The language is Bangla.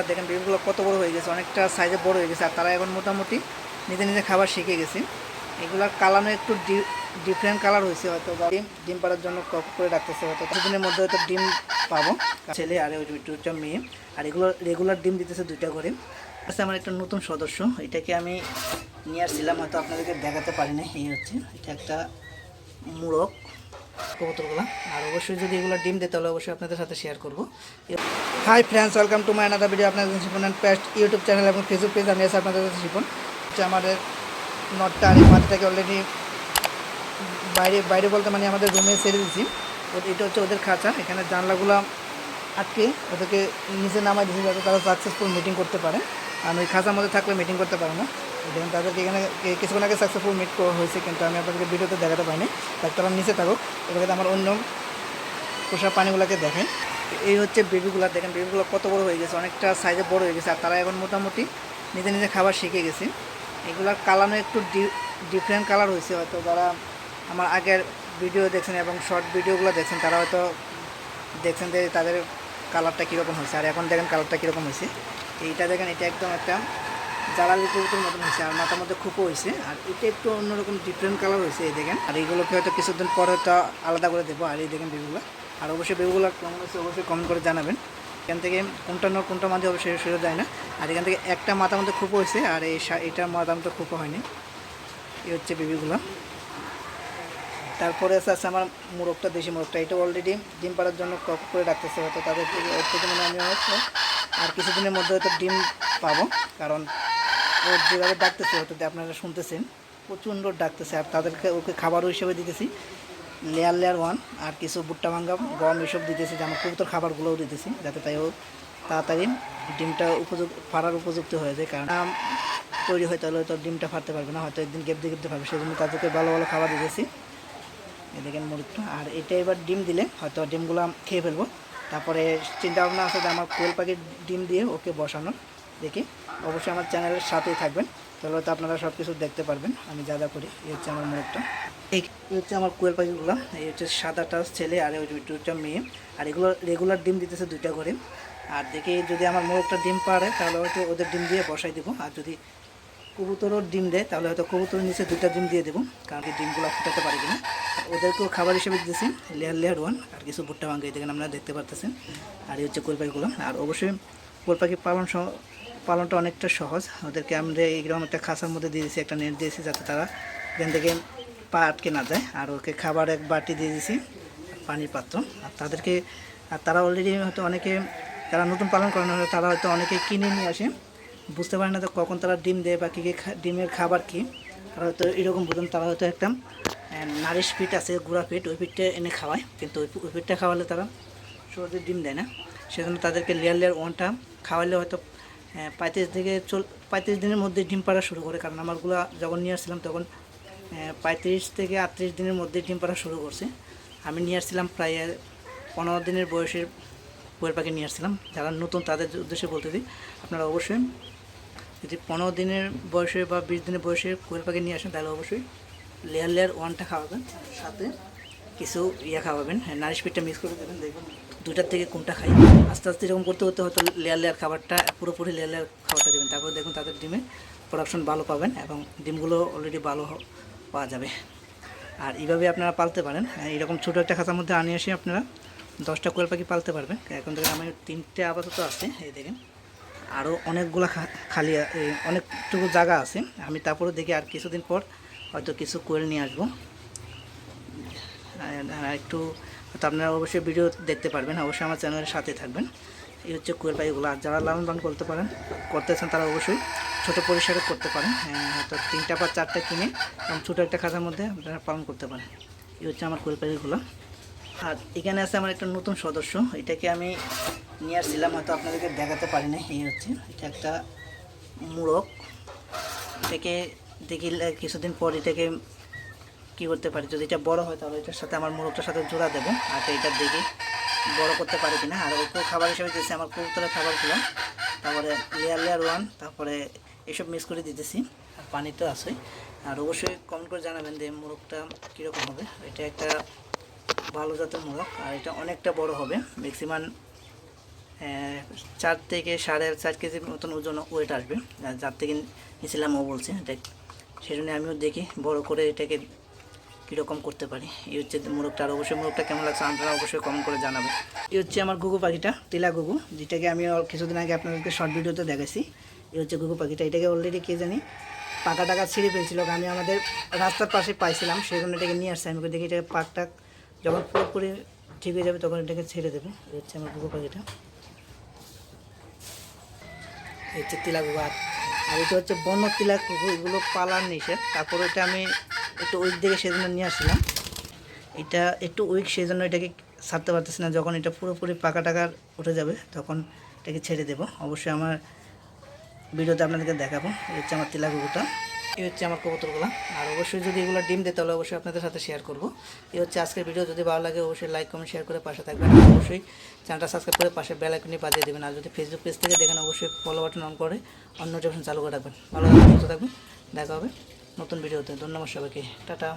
দেখেন বেবিগুলো কত বড় হয়ে গেছে, অনেকটা সাইজে বড় হয়ে গেছে, আর তারা এখন মোটামুটি নিজে নিজে খাবার শিখে গেছে। এগুলার কালারও একটু ডিফারেন্ট কালার হয়েছে হয়তো, বা ডিম ডিম পাড়ার জন্য কপ করে রাখতেছে হয়তো। কিছুদিনের মধ্যে হয়তো ডিম পাবো। ছেলে আর ওই দুটো মেয়ে, আর এগুলো রেগুলার ডিম দিতেছে দুইটা করে। আচ্ছা আমার একটা নতুন সদস্য, এটাকে আমি নিয়ে আসছিলাম, হয়তো আপনাদেরকে দেখাতে পারি না এই হচ্ছে। এটা একটা মুরগ। কবুতরগুলো। আর অবশ্যই যদি এগুলো ডিম দেয়, তাহলে অবশ্যই আপনাদের সাথে শেয়ার করব। Hi friends welcome to my another video আপনাদের Shipon and paste YouTube channel এবং ফেসবুক পেজ আমি আছি আপনাদের শিপন আমাদের নটটা আর মাথাটাকে অলরেডি বাইরে বাইরে বলতে মানে আমাদের রুমে ছেড়ে দিয়েছি। এটা হচ্ছে ওদের খাঁচা। এখানে জানলাগুলো আটকে ওদেরকে নিচে নামাই দিয়েছি যাতে তারা সাকসেসফুল মিটিং করতে পারে। আর ওই খাঁচার মধ্যে থাকলে মিটিং করতে পারে না। দেখুন তাদেরকে এখানে কিছুক্ষণ আগে সাকসেসফুল মিট করা হয়েছে, কিন্তু আমি আপনাদেরকে ভিডিওতে দেখাতে পারিনি তাই তারা নিচে থাকুক। এবারে আমার অন্য পোষা প্রাণীগুলোকে দেখেন এই হচ্ছে বেবিগুলো দেখেন বেবিগুলো কত বড় হয়ে গেছে, অনেকটা সাইজে বড় হয়ে গেছে, আর তারা এখন মোটামুটি নিজে নিজে খাবার শিখে গেছে। এগুলার কালারও একটু ডিফারেন্ট কালার হয়েছে, হয়তো যারা আমার আগের ভিডিও দেখছেন এবং শর্ট ভিডিওগুলো দেখছেন, তারা হয়তো দেখছেন যে তাদের কালারটা কীরকম হয়েছে? আর এখন দেখেন কালারটা কীরকম হয়েছে? এইটা দেখেন, এটা একদম একটা জ্বালালি কবুতর মতন হয়েছে, আর মাথার মধ্যে খুপো হয়েছে, আর এটা একটু অন্যরকম ডিফারেন্ট কালার হয়েছে, এই দেখেন। আর এইগুলোকে হয়তো কিছুদিন পরে হয়তো আলাদা করে দেবো, আর এই দেখেন বেবিগুলো। আর অবশ্যই বেবিগুলো কেমন হয়েছে অবশ্যই কমেন্ট করে জানাবেন। এখান থেকে কোনটা নর, কোনটা মাঝে অবশ্যই সেটা যায় না। আর এখান থেকে একটা মাথার মধ্যে খুপো হয়েছে, আর এই এটার মাথার মধ্যে খুপো হয়নি। এই হচ্ছে বেবিগুলো। তারপরে আছে আছে আমার মোরগটা, দেশি মোরগটা। এটা অলরেডি ডিম পাড়ার জন্য কক করে রাখতেছে, হয়তো তাদের ওর থেকে মানে আমি হয়তো আর কিছুদিনের মধ্যে হয়তো ডিম পাবো, কারণ ও যেভাবে ডাকতেছে, হয়তো আপনারা শুনতেছেন, প্রচণ্ড ডাকতেছে। আর তাদেরকে ওকে খাবারও হিসেবে দিতেছি লেয়ার লেয়ার ওয়ান আর কিছু ভুট্টা ভাঙ্গা গম এসব দিতেছি, যে আমার কবুতর খাবারগুলোও দিতেছি, যাতে তাই ও তাড়াতাড়ি ডিমটা উপযুক্ত, ফাড়ার উপযুক্ত হয়ে যায়। কারণ তৈরি হয় তাহলে হয়তো ডিমটা ফাটতে পারবে না, হয়তো একদিন গেপতে গেপতে পারবে সেই জন্য তাদেরকে ভালো ভালো খাবার দিতেছি। দেখেন মুরগটা আর এটা এবার ডিম দিলে হয়তো ডিমগুলো খেয়ে ফেলব। তারপরে চিন্তা ভাবনা আছে যে আমার কোয়েল পাখির ডিম দিয়ে ওকে বসানোর দেখি। অবশ্যই আমার চ্যানেলের সাথেই থাকবেন। তাহলে হয়তো আপনারা সব কিছু দেখতে পারবেন। আমি যা যা করি, এই হচ্ছে আমার মুরগটা এই হচ্ছে আমার কোয়েল পাখিগুলো। এই হচ্ছে সাদাটা ছেলে আর ওই দুটা মেয়ে। আর এগুলো রেগুলার ডিম দিতেছে দুইটা করে। আর দেখি যদি আমার মোরগটা ডিম পারে, তাহলে হয়তো ওদের ডিম দিয়ে বসাই দেবো। আর যদি কবুতরও ডিম দেয়, তাহলে হয়তো কবুতরের নিচে দুটা ডিম দিয়ে দেবো, কারণ কি ডিমগুলো ফুটাতে পারি কিনা ওদেরকেও খাবার হিসেবে দিতেছি লেয়ার লেয়ার ওয়ান আর কিছু ভুট্টা ভাঙ্গা দেখেন আপনারা দেখতে পারতেছেন। আর এই হচ্ছে কোল পাখিগুলো আর অবশ্যই কোল পাখি পালন পালনটা অনেকটা সহজ। ওদেরকে আমরা এইরকম একটা খাঁচার মধ্যে দিয়ে দিয়েছি, একটা নেট দিয়েছি, যাতে তারা এখান থেকে পা আটকে না যায়। আর ওকে খাবার এক বাটি দিয়ে দিয়েছি, পানির পাত্র। আর তাদেরকে, আর তারা অলরেডি হয়তো অনেকে, যারা নতুন পালন করেন তারা হয়তো অনেকে কিনে নিয়ে আসে। বুঝতে পারে না তো কখন তারা ডিম দেয় বা কী কী ডিমের খাবার কী। তারা হয়তো এরকম বুঝুন, তারা হয়তো একটা নারিশ ফিট আছে, গুঁড়া ফিট ওই ফিটটা এনে খাওয়ায়। কিন্তু ওই ওই ফিটটা খাওয়ালে তারা সহজে ডিম দেয় না। সেজন্য তাদেরকে লেয়ার লেয়ার ওয়ানটা খাওয়ালে হয়তো পঁয়ত্রিশ থেকে চল পঁয়ত্রিশ দিনের মধ্যে ডিম পাড়া শুরু করে। কারণ আমারগুলো যখন নিয়ে আসছিলাম তখন পঁয়ত্রিশ থেকে আটত্রিশ দিনের মধ্যে ডিম পাড়া শুরু করছে। আমি নিয়ে আসছিলাম প্রায় পনেরো দিনের বয়সের কোয়েল পাখি নিয়ে আসছিলাম। যারা নতুন তাদের উদ্দেশ্যে বলতে দিই আপনারা অবশ্যই যদি পনেরো দিনের বয়সে বা বিশ দিনের বয়সে কোয়েল পাখি নিয়ে আসেন তাহলে অবশ্যই লেয়ার লেয়ার ওয়ানটা খাওয়াবেন। সাথে কিছু ইয়ে খাওয়াবেন। হ্যাঁ নারিশ পিঠটা মিক্স করে দেবেন। দেখবেন দুটার থেকে কোনটা খাই। আস্তে আস্তে এরকম করতে করতে হয়তো লেয়ার লেয়ার খাবারটা পুরোপুরি লেয়ার লেয়ার খাবারটা দেবেন। তারপর দেখুন তাদের ডিমে প্রোডাকশন ভালো পাবেন এবং ডিমগুলো অলরেডি ভালো পাওয়া যাবে। আর এইভাবে আপনারা পালতে পারেন। হ্যাঁ, এরকম ছোটো একটা খাঁচার মধ্যে আনিয়ে এসে আপনারা। দশটা কোয়েল পাখি পালতে পারবেন এখন থেকে আমি তিনটে আপাতত আছে এই দেখেন। আরও অনেকগুলো খালি অনেকটুকু জায়গা আছে। আমি তারপরে দেখি আর কিছুদিন পর হয়তো কিছু কোয়েল নিয়ে আসব। একটু হয়তো আপনারা অবশ্যই ভিডিও দেখতে পারবেন অবশ্যই আমার চ্যানেলের সাথে থাকবেন। এই হচ্ছে কোয়েল পাখিগুলো আর যারা লালন পালন করতে পারেন করতেছেন তারা অবশ্যই ছোটো পরিসরে করতে পারেন। হ্যাঁ, হয়তো তিনটা বা চারটা কিনে ছোটো একটা খাঁচার মধ্যে আপনারা পালন করতে পারেন। এই হচ্ছে আমার কোয়েল পাখিগুলো। আর এখানে আছে আমার একটা নতুন সদস্য, এটাকে আমি নিয়ে আসছিলাম, হয়তো আপনাদেরকে দেখাতে পারি না এই হচ্ছে, এটা একটা মুরগ, এটাকে দেখিলে কিছুদিন পর এটাকে কী করতে পারি, যদি এটা বড় হয় তাহলে এটার সাথে আমার মুরগটার সাথে জোড়া দেবো, আর এটা দেখি বড় করতে পারি কিনা, আর ওকেও খাবার হিসেবে দিয়েছি, আমার কবুতরের খাবারগুলো, তারপরে লেয়ার লেয়ার ওয়ান তারপরে এসব মিক্স করে দিতেছি, আর পানি তো আছে আর অবশ্যই কমেন্ট করে জানাবেন যে মুরগটা কীরকম হবে, এটা একটা ভালো জাতের মোরগ, আর এটা অনেকটা বড় হবে। ম্যাক্সিমাম চার থেকে সাড়ে চার কেজির মতন ওজন ওয়েট আসবে। যার থেকে নিয়েছিলাম ও বলছে এটা সেই জন্য আমিও দেখি বড় করে এটাকে কীরকম করতে পারি। এই হচ্ছে মোরগটা, আর অবশ্যই মোরগটা কেমন লাগছে আপনারা অবশ্যই কমেন্ট করে জানাবেন। এই হচ্ছে আমার গুগু পাখিটা, টিলা গুগু যেটাকে আমি কিছুদিন আগে আপনাদেরকে শর্ট ভিডিওতে দেখাইছি। এই হচ্ছে গুগু পাখিটা, এটাকে অলরেডি কে জানি পাকা টাকা ছিঁড়ে ফেলছিল। আমি আমাদের রাস্তার পাশে পাইছিলাম সেই জন্য এটাকে নিয়ে আসছি। আমি দেখি এটাকে পাকটা যখন পুরোপুরি ঠিক হয়ে যাবে তখন এটাকে ছেড়ে দেবো। এই হচ্ছে আমার গুগু পাখিটা। এই হচ্ছে তিলা গুগু আর এটা হচ্ছে বন্য তিলা এগুলো পালার নিষেধ। তারপর এটা আমি একটু উইক দেখে সেজন্য নিয়ে আসলাম। এটা একটু উইক সেই জন্য এটাকে ছাড়তে পারতেছি না। যখন এটা পুরোপুরি পাকা টাকার উঠে যাবে, তখন এটাকে ছেড়ে দেবো। অবশ্যই আমার ভিডিওতে আপনাদেরকে দেখাবো। এই হচ্ছে আমার তিলা কুকুরটা এই হচ্ছে আমার কবুতরগুলো। আর অবশ্যই যদি এগুলো ডিম দেয়, তাহলে অবশ্যই আপনাদের সাথে শেয়ার করব। এই হচ্ছে আজকের ভিডিও। যদি ভালো লাগে, অবশ্যই লাইক কমেন্ট শেয়ার করে পাশে থাকবেন। অবশ্যই চ্যানেলটা সাবস্ক্রাইব করে পাশে বেল আইকনটি বাজিয়ে দেবেন। আর যদি ফেসবুক পেজ থেকে দেখেন, অবশ্যই ফলো বাটন অন করে অন্য নোটিফিকেশন চালু করে রাখবেন। ভালো থাকবেন থাকবেন। দেখা হবে নতুন ভিডিওতে। ধন্যবাদ সবাইকে। টাটা।